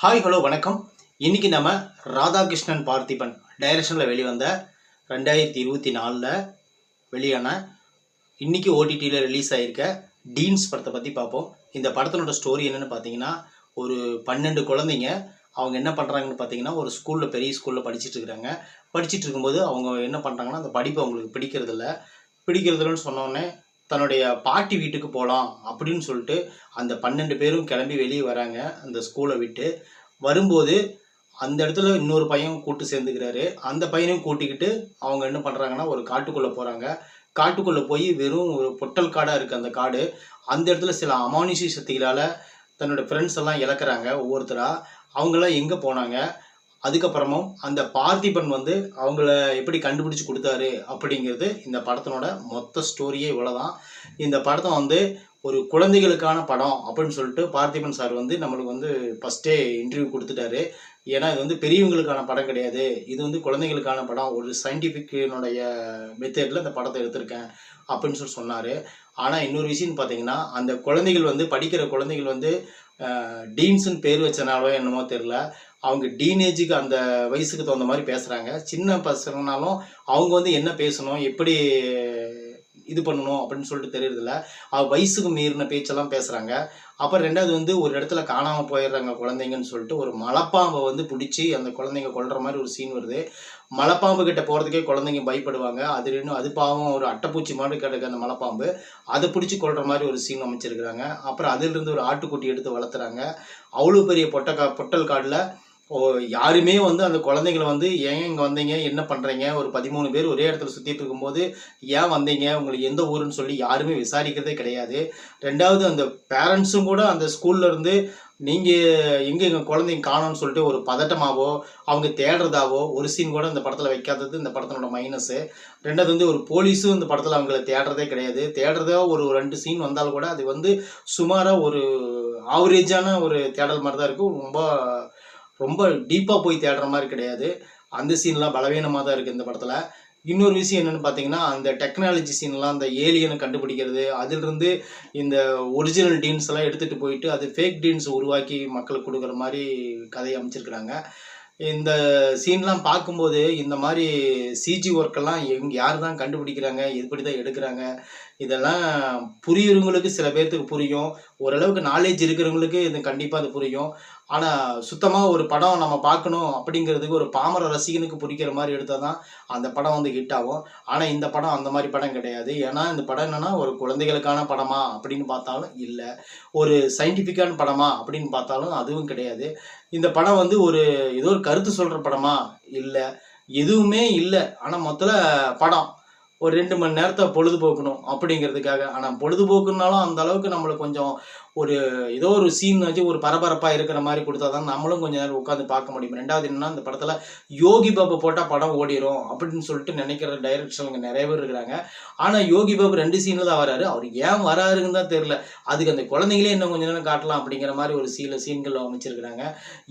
Hi hello வணக்கம். இன்றைக்கி நம்ம ராதாகிருஷ்ணன் பார்த்திபன் டைரக்ஷனில் வெளிவந்த ரெண்டாயிரத்தி இருபத்தி நாலில் வெளியான இன்றைக்கி ஓடிடியில் ரிலீஸ் ஆகியிருக்க டீன்ஸ் படத்தை பற்றி பார்ப்போம். இந்த படத்தினோட ஸ்டோரி என்னென்னு பார்த்தீங்கன்னா ஒரு பன்னெண்டு குழந்தைங்க அவங்க என்ன பண்ணுறாங்கன்னு பார்த்தீங்கன்னா ஒரு ஸ்கூலில் பெரிய ஸ்கூலில் படிச்சுட்டு இருக்கிறாங்க. படிச்சுட்டு இருக்கும்போது அவங்க என்ன பண்ணுறாங்கன்னா அந்த படிப்பு அவங்களுக்கு பிடிக்கிறதில்ல. பிடிக்கிறதில்லன்னு சொன்னோடனே தன்னுடைய பாட்டி வீட்டுக்கு போகலாம் அப்படின்னு சொல்லிட்டு அந்த பன்னெண்டு பேரும் கிளம்பி வெளியே வராங்க. அந்த ஸ்கூலை விட்டு வரும்போது அந்த இடத்துல இன்னொரு பையன் கூட்டு சேர்ந்துக்கிறாரு. அந்த பையனையும் கூட்டிக்கிட்டு அவங்க என்ன பண்ணுறாங்கன்னா ஒரு காட்டுக்குள்ளே போகிறாங்க காட்டுக்குள்ளே போய் வெறும் ஒரு பொட்டல் காடாக இருக்குது அந்த காடு. அந்த இடத்துல சில அமானுஷி சக்திகளால் தன்னோட ஃப்ரெண்ட்ஸ் எல்லாம் இழக்கிறாங்க ஒவ்வொருத்தராக அவங்களாம் எங்கே போனாங்க? அதுக்கப்புறமும் அந்த பார்த்திபன் வந்து அவங்கள எப்படி கண்டுபிடிச்சு கொடுத்தாரு அப்படிங்கிறது இந்த படத்தினோட மொத்த ஸ்டோரியே இவ்வளோதான் இந்த படத்தை வந்து ஒரு குழந்தைகளுக்கான படம் அப்படின்னு சொல்லிட்டு பார்த்திபன் சார் வந்து நம்மளுக்கு வந்து ஃபஸ்ட்டே இன்டர்வியூ கொடுத்துட்டாரு. ஏன்னா இது வந்து பெரியவங்களுக்கான படம் கிடையாது. இது வந்து குழந்தைகளுக்கான படம். ஒரு சயின்டிஃபிக்கினுடைய மெத்தேடில் இந்த படத்தை எடுத்திருக்கேன் அப்படின்னு சொல்லி சொன்னார். ஆனால் இன்னொரு விஷயம்னு பார்த்தீங்கன்னா அந்த குழந்தைகள் வந்து படிக்கிற குழந்தைகள் வந்து டீன்ஸுன்னு பேர் வச்சனாலோ என்னமோ தெரில அவங்க டீனேஜுக்கு அந்த வயசுக்கு தகுந்த மாதிரி பேசுகிறாங்க சின்ன பசங்கனாலும் அவங்க வந்து என்ன பேசணும் எப்படி இது பண்ணணும் அப்படின்னு சொல்லிட்டு தெரியறதில்ல. அவ வயசுக்கு மீறின பேச்செல்லாம் பேசுகிறாங்க அப்புறம் ரெண்டாவது வந்து ஒரு இடத்துல காணாமல் போயிடுறாங்க குழந்தைங்கன்னு சொல்லிட்டு ஒரு மலைப்பாம்பை வந்து பிடிச்சி அந்த குழந்தைங்க கொல்ற மாதிரி ஒரு சீன் வருது. மலைப்பாம்பு கிட்ட போகிறதுக்கே குழந்தைங்க பயப்படுவாங்க. அது இன்னும் அது பாவம் ஒரு அட்டைப்பூச்சி மாதிரி கிடக்கு அந்த மலைப்பாம்பு. அதை பிடிச்சி கொள்ற மாதிரி ஒரு சீன் அமைச்சிருக்கிறாங்க. அப்புறம் அதிலிருந்து ஒரு ஆட்டுக்குட்டி எடுத்து வளர்த்துறாங்க. அவ்வளோ பெரிய பொட்டக்கா பொட்டல் காடில் யாருமே வந்து அந்த குழந்தைங்கள வந்து ஏன் இங்கே வந்தீங்க? என்ன பண்ணுறீங்க ஒரு பதிமூணு பேர் ஒரே இடத்துல சுற்றிட்டு இருக்கும்போது ஏன் வந்தீங்க? உங்களுக்கு எந்த ஊருன்னு சொல்லி யாருமே விசாரிக்கிறதே கிடையாது. ரெண்டாவது அந்த பேரண்ட்ஸும் கூட அந்த ஸ்கூல்லேருந்து நீங்கள் எங்கே எங்கள் குழந்தைங்க காணோம்னு சொல்லிட்டு ஒரு பதட்டமாவோ அவங்க தேடுறதாவோ ஒரு சீன் கூட இந்த படத்தில் வைக்காதது இந்த படத்தினோட மைனஸு ரெண்டாவது வந்து ஒரு போலீஸும் இந்த படத்தில் அவங்கள தேடுறதே கிடையாது. தேடுறதோ ஒரு ரெண்டு சீன் வந்தாலும் கூட அது வந்து சுமாராக ஒரு ஆவரேஜான ஒரு தேடல் மாதிரி தான் இருக்கும். ரொம்ப ரொம்ப டீப்பாக போய் தேடுற மாதிரி கிடையாது. அந்த சீன்லாம் பலவீனமாக தான் இருக்குது இந்த படத்தில். இன்னொரு விஷயம் என்னென்னு பார்த்தீங்கன்னா அந்த டெக்னாலஜி சீன்லாம் அந்த ஏலியனை கண்டுபிடிக்கிறது அதிலிருந்து இந்த ஒரிஜினல் டீன்ஸ் எல்லாம் எடுத்துகிட்டு போயிட்டு அது ஃபேக் டீன்ஸ் உருவாக்கி மக்களுக்கு கொடுக்குற மாதிரி கதையை அமைச்சிருக்கிறாங்க. இந்த சீன்லாம் பார்க்கும்போது இந்த மாதிரி சிஜி ஒர்க்கெல்லாம் எங் யார் தான் கண்டுபிடிக்கிறாங்க எப்படி தான் எடுக்கிறாங்க இதெல்லாம் புரியுறவங்களுக்கு சில பேர்த்துக்கு புரியும். ஓரளவுக்கு நாலேஜ் இருக்கிறவங்களுக்கு இது கண்டிப்பாக அது புரியும். ஆனால் சுத்தமாக ஒரு படம் நம்ம பார்க்கணும் அப்படிங்கிறதுக்கு ஒரு பாமர ரசிகனுக்கு பிடிக்கிற மாதிரி எடுத்தால் தான் அந்த படம் வந்து ஹிட் ஆகும். ஆனால் இந்த படம் அந்த மாதிரி படம் கிடையாது. ஏன்னா இந்த படம் என்னென்னா ஒரு குழந்தைகளுக்கான படமா அப்படின்னு பார்த்தாலும் இல்லை. ஒரு சயின்டிஃபிக்கான படமா அப்படின்னு பார்த்தாலும் அதுவும் கிடையாது. இந்த படம் வந்து ஒரு ஏதோ ஒரு கருத்து சொல்கிற படமா இல்லை. எதுவுமே இல்லை. ஆனால் மொத்தத்தில் படம் ஒரு ரெண்டு மணி நேரத்தை பொழுதுபோக்கணும் அப்படிங்கிறதுக்காக. ஆனால் பொழுதுபோக்குனாலும் அந்த அளவுக்கு நம்மளுக்கு கொஞ்சம் ஒரு ஏதோ ஒரு சீன் வச்சு ஒரு பரபரப்பாக இருக்கிற மாதிரி கொடுத்தா தான் நம்மளும் கொஞ்சம் நேரம் உட்காந்து பார்க்க முடியும். ரெண்டாவது என்னன்னா அந்த படத்தில் யோகி பாபு போட்டால் படம் ஓடிரும் அப்படின்னு சொல்லிட்டு நினைக்கிற டைரக்ஷனுங்க நிறைய பேர் இருக்கிறாங்க. ஆனால் யோகி பாபு ரெண்டு சீனில் தான் வராரு. அவர் ஏன் வராருன்னு தான் தெரில அதுக்கு அந்த குழந்தைங்களே இன்னும் கொஞ்சம் நேரம் காட்டலாம் அப்படிங்கிற மாதிரி ஒரு சீல சீன்கள் அமைச்சிருக்கிறாங்க.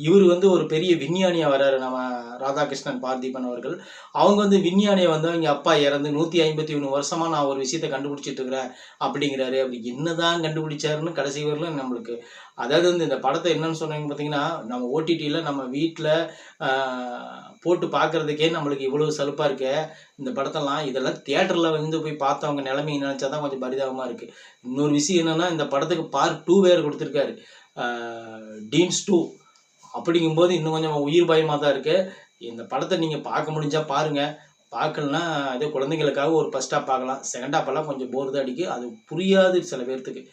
இவர் வந்து ஒரு பெரிய விஞ்ஞானியாக வராரு. நம்ம ராதாகிருஷ்ணன் பார்த்திபன் அவர்கள். அவங்க வந்து விஞ்ஞானியை வந்து அவங்க அப்பா இறந்து நூற்றி ஐம்பத்தி ஒன்று வருஷமாக நான் ஒரு விஷயத்தை கண்டுபிடிச்சிட்டு இருக்கிறேன் அப்படிங்கிறாரு. அப்படி என்னதான் கண்டுபிடிச்சாருன்னு கடைசி வரலும் நம்மளுக்கு அதாவது வந்து இந்த படத்தை என்னன்னு சொன்னீங்க பார்த்தீங்கன்னா நம்ம ஓடிடியில் நம்ம வீட்டில் போட்டு பார்க்குறதுக்கே நம்மளுக்கு இவ்வளோ சலுப்பாக இருக்கு. இந்த படத்தெல்லாம் இதெல்லாம் தியேட்டரில் வந்து போய் பார்த்தவங்க நிலைமையை நினச்சா தான் கொஞ்சம் பரிதாபமாக இருக்குது இன்னொரு விஷயம் என்னென்னா இந்த படத்துக்கு பார்ட் டூ வேறு கொடுத்துருக்காரு. டீன்ஸ் டூ அப்படிங்கும்போது இன்னும் கொஞ்சம் உயிர் பயமாக தான் இருக்குது இந்த படத்தை நீங்கள் பார்க்க முடிஞ்சால் பாருங்கள் பார்க்கலனா அதே குழந்தைங்களுக்காக ஒரு ஃபஸ்ட் ஹாப் பார்க்கலாம். செகண்ட் ஹாப்பெல்லாம் கொஞ்சம் போர் தான் அடிக்கு அது புரியாது சில பேர்த்துக்கு.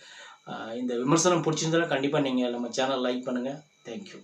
இந்த விமர்சனம் பிடிச்சிருந்தாலும் கண்டிப்பாக நீங்கள் நம்ம சேனல் லைக் பண்ணுங்கள் தேங்க்யூ